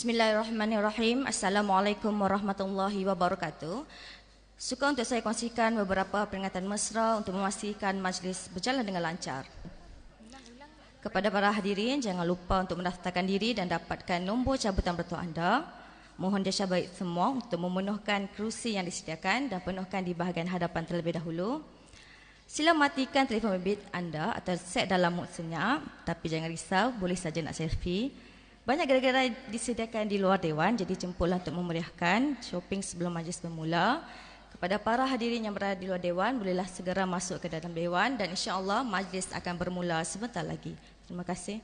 Bismillahirrahmanirrahim. Assalamualaikum warahmatullahi wabarakatuh. Suka untuk saya kongsikan beberapa peringatan mesra untuk memastikan majlis berjalan dengan lancar. Kepada para hadirin, jangan lupa untuk mendaftarkan diri dan dapatkan nombor cabutan bertuah anda. Mohon desya baik semua untuk memenuhkan kerusi yang disediakan dan penuhkan di bahagian hadapan terlebih dahulu. Sila matikan telefon bimbit anda atau set dalam mode senyap. Tapi jangan risau, boleh saja nak selfie. Banyak gara-gara disediakan di luar dewan, jadi jemputlah untuk memeriahkan shopping sebelum majlis bermula. Kepada para hadirin yang berada di luar dewan, bolehlah segera masuk ke dalam dewan dan insya-Allah majlis akan bermula sebentar lagi. Terima kasih.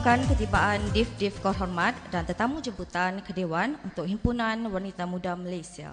Mengumumkan ketibaan Div-Div Kehormat dan tetamu jemputan ke Dewan untuk Himpunan Wanita Muda Malaysia.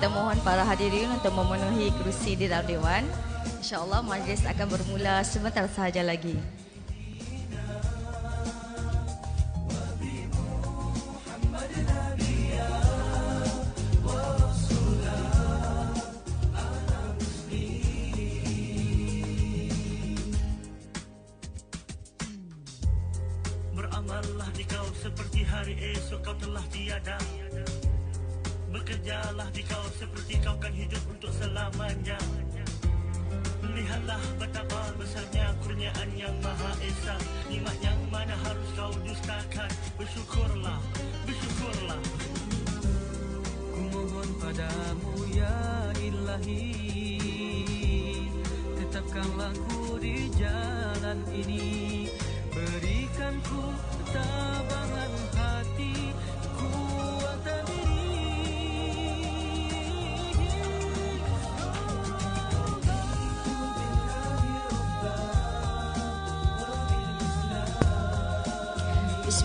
Kita mohon para hadirin untuk memenuhi kerusi di dalam Dewan. InsyaAllah majlis akan bermula sebentar sahaja lagi. Beramallah dikau seperti hari esok kau telah tiada Bekerjalah dikau seperti kau kan hidup untuk selamanya. Lihatlah betapa besarnya kurniaan yang Maha Esa. Nikmat yang mana harus kau dustakan. Bersyukurlah, bersyukurlah. Ku mohon padamu ya ilahi. Tetapkanlah ku di jalan ini. Berikan ku ketabahan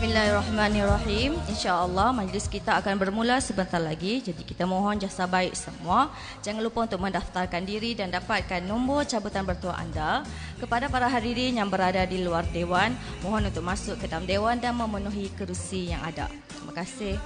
Bismillahirrahmanirrahim. InsyaAllah majlis kita akan bermula sebentar lagi. Jadi kita mohon jasa baik semua. Jangan lupa untuk mendaftarkan diri dan dapatkan nombor cabutan bertua anda. Kepada para hadirin yang berada di luar Dewan, mohon untuk masuk ke dalam Dewan dan memenuhi kerusi yang ada. Terima kasih.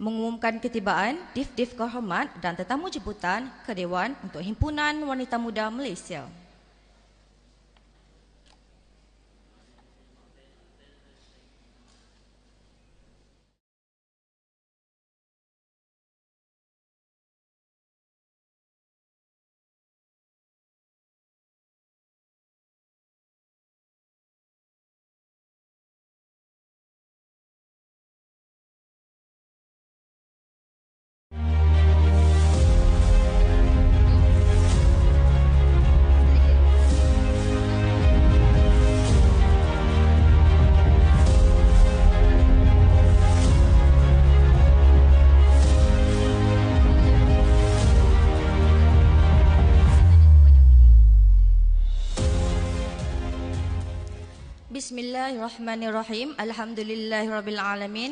Mengumumkan ketibaan Dif-Dif Kehormat dan tetamu jemputan ke Dewan untuk Himpunan Wanita Muda Malaysia. Bismillahirrahmanirrahim. Alhamdulillahirabbil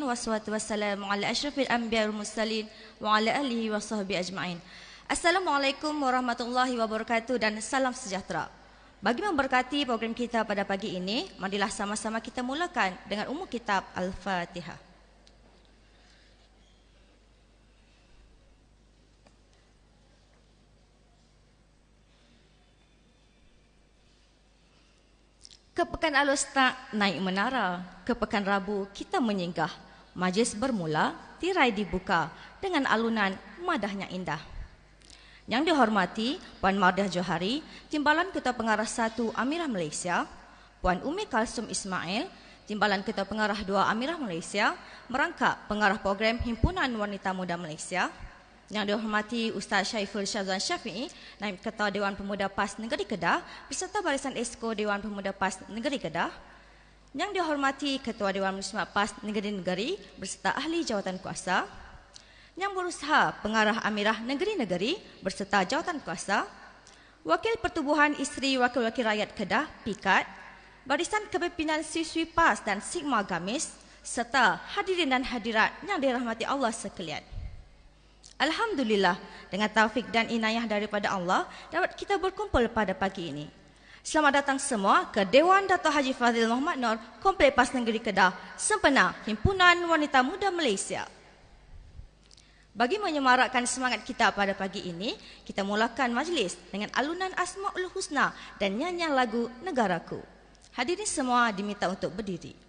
wassalatu wassalamu ala asyrafil anbiya'i wal mursalin wa ala alihi wa ajma'in. Assalamualaikum warahmatullahi wabarakatuh dan salam sejahtera. Bagi memberkati program kita pada pagi ini, marilah sama-sama kita mulakan dengan umum kitab Al-Fatihah. Ke Pekan Alus tak naik menara, ke Pekan Rabu kita menyinggah. Majlis bermula, tirai dibuka dengan alunan madahnya indah. Yang dihormati Puan Mardah Johari, Timbalan Ketua Pengarah 1 Amirah Malaysia, Puan Umi Kalsum Ismail, Timbalan Ketua Pengarah 2 Amirah Malaysia, merangkap Pengarah Program Himpunan Wanita Muda Malaysia, yang dihormati Ustaz Syaiful Syazwan Syafi'i, Naib Ketua Dewan Pemuda PAS Negeri Kedah beserta Barisan Esko Dewan Pemuda PAS Negeri Kedah. Yang dihormati Ketua Dewan Muslimat PAS Negeri-Negeri beserta Ahli Jawatan Kuasa. Yang berusaha Pengarah Amirah Negeri-Negeri beserta Jawatan Kuasa. Wakil Pertubuhan Isteri Wakil-Wakil Rakyat Kedah, PIKAT. Barisan Kepimpinan Siswi PAS dan Sigma Gamis serta hadirin dan hadirat yang dirahmati Allah sekalian. Alhamdulillah dengan taufik dan inayah daripada Allah dapat kita berkumpul pada pagi ini. Selamat datang semua ke Dewan Dato' Haji Fazil Muhammad Nur, Komplek Pas Negeri Kedah, sempena Himpunan Wanita Muda Malaysia. Bagi menyemarakkan semangat kita pada pagi ini, kita mulakan majlis dengan alunan Asma'ul Husna dan nyanyian lagu Negaraku. Hadirin semua diminta untuk berdiri.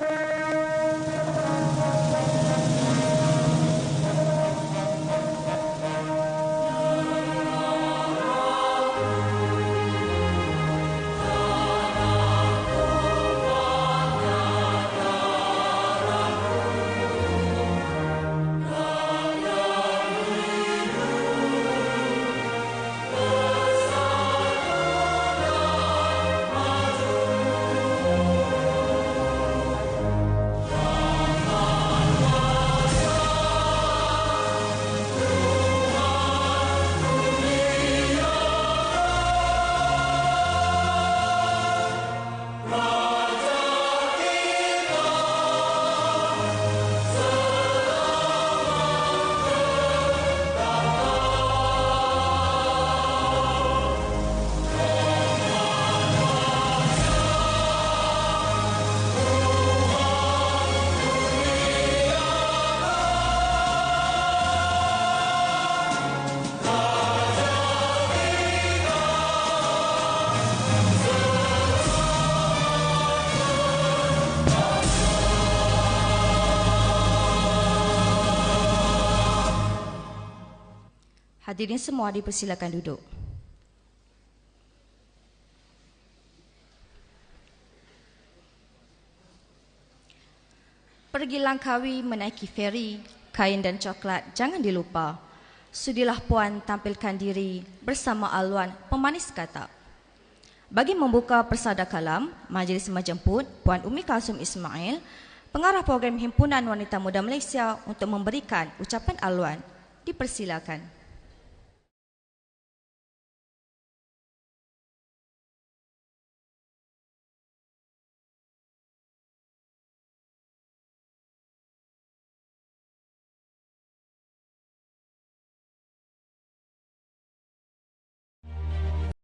you Hadirin semua dipersilakan duduk. Pergi langkawi menaiki feri, kain dan coklat jangan dilupa. Sudilah puan tampilkan diri bersama Alwan pemanis kata. Bagi membuka persada kalam, majlis menjemput Puan Umi Kalsum Ismail, pengarah program Himpunan Wanita Muda Malaysia untuk memberikan ucapan Alwan. Dipersilakan.